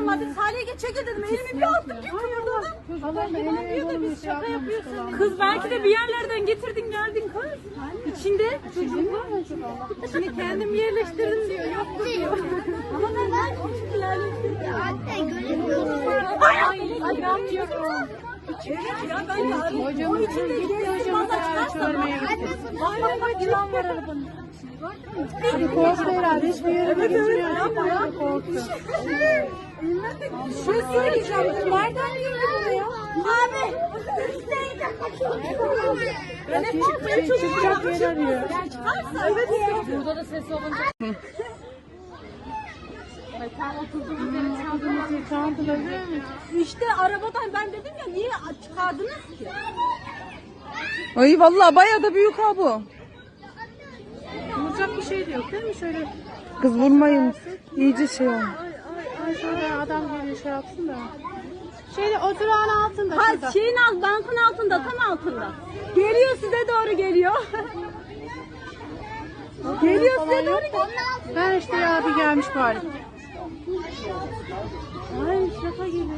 inanmadık. Salih'e geç çekil dedim. Elimi bir attım bir kıvırdım. Allah beni diyor da biz şaka yapıyorsun. Kız belki de bir yerlerden getirdin geldin kız. İçinde çocuk. Şimdi kendim yerleştirdim diyor. Yoktu diyor. Ama ben ben yerleştirdim. Anne göremiyorum. Ay inanmıyorum. Evet ya ben de arıyorum. Hocam için gitti hocam çağırmaya gitti. Vay vay yılan var arabanın. Korktu herhalde hiçbir yere evet gitmiyor. yapma ya. Korktu. Bir şey söyleyeceğim. Nereden girdi buraya? Abi. Ben hep çıkmaya çalışıyorum. çıkacak yer arıyor. Evet evet. Burada da ses olunca. Kızımızı çantaları değil mi? İşte arabadan ben dedim ya niye çıkardınız ki? Ay vallahi bayağı da büyük ha bu. Vuracak bir şey de yok değil mi? Şöyle Kız vurmayın. İyice şey oldu. Adam geliyor şey yapsın da. Şeyde oturağın altında Ha şurada. şeyin alt, bankın altında tam altında. Geliyor size doğru geliyor. geliyor size doğru geliyor. Ben işte ya bir gelmiş bari. Ay şaka gibi.